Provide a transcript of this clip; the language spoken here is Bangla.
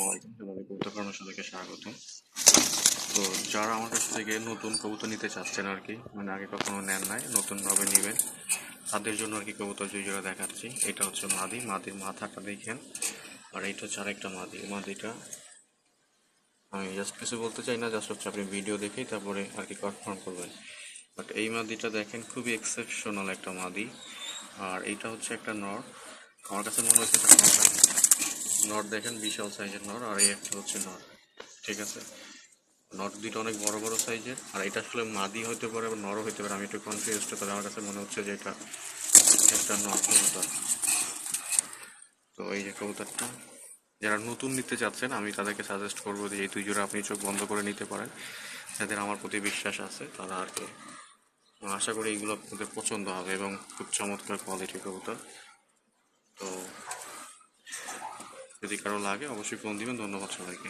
আসসালামু সবাইকে স্বাগত। তো যারা আমার কাছ থেকে নতুন কবুতর নিতে চাচ্ছেন আর কি মানে আগে কখনো নেন নাই, নতুনভাবে নেবেন, তাদের জন্য আর কি কবুতর দুই জোড়া দেখাচ্ছি। এটা হচ্ছে মাদি, মাদির মাথাটা দেখেন। আর এইটা হচ্ছে আরেকটা মাদি, মাদিটা আমি জাস্ট কিছু বলতে চাই না জাস্ট হচ্ছে আপনি ভিডিও দেখেই তারপরে আর কি কনফার্ম করবেন। বাট এই মাদিটা দেখেন, খুবই এক্সেপশনাল একটা মাদি। আর এইটা হচ্ছে একটা নর। আমার কাছে মনে হচ্ছে এটা। নট দেখেন, বিশাল সাইজের নর আর এই একটা হচ্ছে নর ঠিক আছে? নট দুইটা অনেক বড় বড় সাইজের, আর এটা আসলে মাদি হতে পারে আবার নরও হতে পারে, আমি একটু কনফিউজ তবে আমার কাছে মনে হচ্ছে যে এটা একটা নর কবুতর। তো এই যে কবুতরটা, যারা নতুন নিতে চাচ্ছেন, আমি তাদেরকে সাজেস্ট করব যে এই দুই জোড়া আপনি চোখ বন্ধ করে নিতে পারেন। যাদের আমার প্রতি বিশ্বাস আছে, তারা আর কি, আশা করি এইগুলো আপনাদের পছন্দ হবে এবং খুব চমৎকার কোয়ালিটির কবুতর। তো যদি কারও লাগে অবশ্যই ফোন দিবেন। ধন্যবাদ সবাইকে।